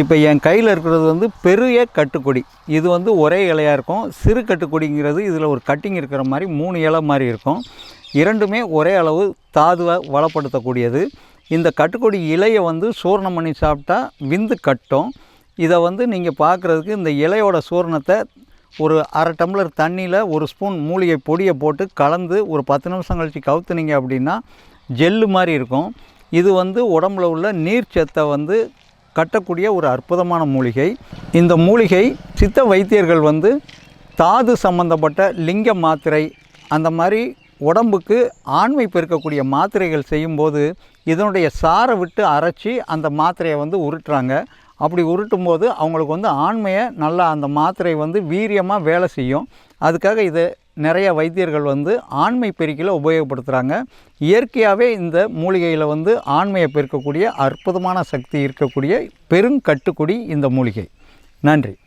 இப்போ என் கையில் இருக்கிறது வந்து பெரிய கட்டுக்கொடி. இது வந்து ஒரே இலையாக இருக்கும். சிறு கட்டுக்கொடிங்கிறது இதில் ஒரு கட்டிங் இருக்கிற மாதிரி மூணு இலை மாதிரி இருக்கும். இரண்டுமே ஒரே அளவு தாதுவை வளப்படுத்தக்கூடியது. இந்த கட்டுக்கொடி இலையை வந்து சூரணம் பண்ணி சாப்பிட்டா விந்து கட்டும். இதை வந்து நீங்கள் பார்க்குறதுக்கு இந்த இலையோட சூரணத்தை ஒரு அரை டம்ளர் தண்ணியில் ஒரு ஸ்பூன் மூலிகை பொடியை போட்டு கலந்து ஒரு பத்து நிமிஷம் கழித்து கவுத்துனீங்க அப்படின்னா ஜெல்லு மாதிரி இருக்கும். இது வந்து உடம்புல உள்ள நீர்ச்சத்தை வந்து கட்டக்கூடிய ஒரு அற்புதமான மூலிகை. இந்த மூலிகை சித்த வைத்தியர்கள் வந்து தாது சம்பந்தப்பட்ட லிங்க மாத்திரை அந்த மாதிரி உடம்புக்கு ஆண்மை பெருக்கக்கூடிய மாத்திரைகள் செய்யும்போது இதனுடைய சாரை விட்டு அரைச்சி அந்த மாத்திரையை வந்து உருட்டுறாங்க. அப்படி உருட்டும் போது அவங்களுக்கு வந்து ஆண்மையை நல்லா அந்த மாத்திரை வந்து வீரியமாக வேலை செய்யும். அதுக்காக இதை நிறைய வைத்தியர்கள் வந்து ஆண்மை பெருக்கியில் உபயோகப்படுத்துகிறாங்க இயற்கையாகவே இந்த மூலிகையில் வந்து ஆண்மையை பெருக்கக்கூடிய அற்புதமான சக்தி இருக்கக்கூடிய பெருங்கட்டுக்குடி இந்த மூலிகை. நன்றி.